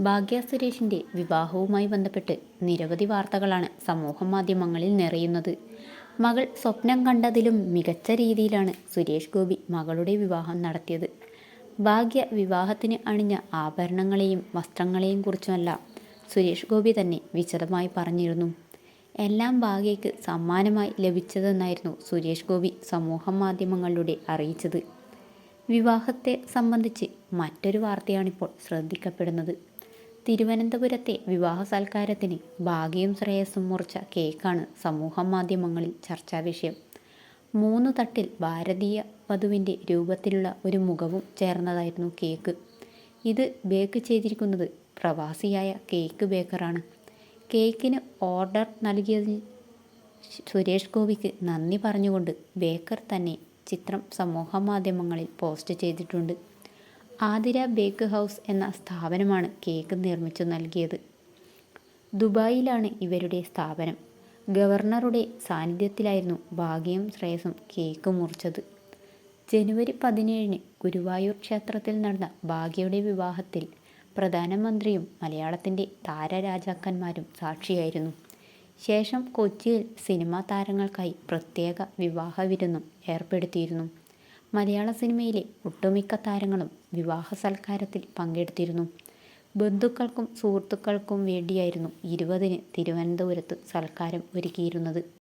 ഭാഗ്യ സുരേഷിന്റെ വിവാഹവുമായി ബന്ധപ്പെട്ട് നിരവധി വാർത്തകളാണ് സമൂഹ മാധ്യമങ്ങളിൽ നിറയുന്നത്. മകൾ സ്വപ്നം കണ്ടതിലും മികച്ച രീതിയിലാണ് സുരേഷ് ഗോപി മകളുടെ വിവാഹം നടത്തിയത്. ഭാഗ്യ വിവാഹത്തിന് അണിഞ്ഞ ആഭരണങ്ങളെയും വസ്ത്രങ്ങളെയും കുറിച്ചുമല്ല സുരേഷ് ഗോപി തന്നെ വിശദമായി പറഞ്ഞിരുന്നു. എല്ലാം ഭാഗ്യയ്ക്ക് സമ്മാനമായി ലഭിച്ചതെന്നായിരുന്നു സുരേഷ് ഗോപി സമൂഹ മാധ്യമങ്ങളിലൂടെ അറിയിച്ചത്. വിവാഹത്തെ സംബന്ധിച്ച് മറ്റൊരു വാർത്തയാണിപ്പോൾ ശ്രദ്ധിക്കപ്പെടുന്നത്. തിരുവനന്തപുരത്തെ വിവാഹ സൽക്കാരത്തിന് ഭാഗ്യവും ശ്രേയസ്സും മുറിച്ച കേക്കാണ് സമൂഹ മാധ്യമങ്ങളിൽ ചർച്ചാ വിഷയം. മൂന്ന് തട്ടിൽ ഭാരതീയ വധുവിന്റെ രൂപത്തിലുള്ള ഒരു മുഖവും ചേർന്നതായിരുന്നു കേക്ക്. ഇത് ബേക്ക് ചെയ്തിരിക്കുന്നത് പ്രവാസിയായ കേക്ക് ബേക്കറാണ്. കേക്കിന് ഓർഡർ നൽകിയതിന് സുരേഷ് ഗോപിക്ക് നന്ദി പറഞ്ഞുകൊണ്ട് ബേക്കർ തന്നെ ചിത്രം സമൂഹ മാധ്യമങ്ങളിൽ പോസ്റ്റ് ചെയ്തിട്ടുണ്ട്. ആതിര ബേക്ക് ഹൗസ് എന്ന സ്ഥാപനമാണ് കേക്ക് നിർമ്മിച്ചു നൽകിയത്. ദുബായിലാണ് ഇവരുടെ സ്ഥാപനം. ഗവർണറുടെ സാന്നിധ്യത്തിലായിരുന്നു ഭാഗ്യം ശ്രേയസും കേക്ക് മുറിച്ചത്. ജനുവരി പതിനേഴിന് ഗുരുവായൂർ ക്ഷേത്രത്തിൽ നടന്ന ഭാഗ്യയുടെ വിവാഹത്തിൽ പ്രധാനമന്ത്രിയും മലയാളത്തിന്റെ താരരാജാക്കന്മാരും സാക്ഷിയായിരുന്നു. ശേഷം കൊച്ചിയിൽ സിനിമാ താരങ്ങൾക്കായി പ്രത്യേക വിവാഹ വിരുന്നും ഏർപ്പെടുത്തിയിരുന്നു. മലയാള സിനിമയിലെ ഒട്ടുമിക്ക താരങ്ങളും വിവാഹ സൽക്കാരത്തിൽ പങ്കെടുത്തിരുന്നു. ബന്ധുക്കൾക്കും സുഹൃത്തുക്കൾക്കും വേണ്ടിയായിരുന്നു ഇരുപതിന് തിരുവനന്തപുരത്ത് സൽക്കാരം ഒരുക്കിയിരുന്നത്.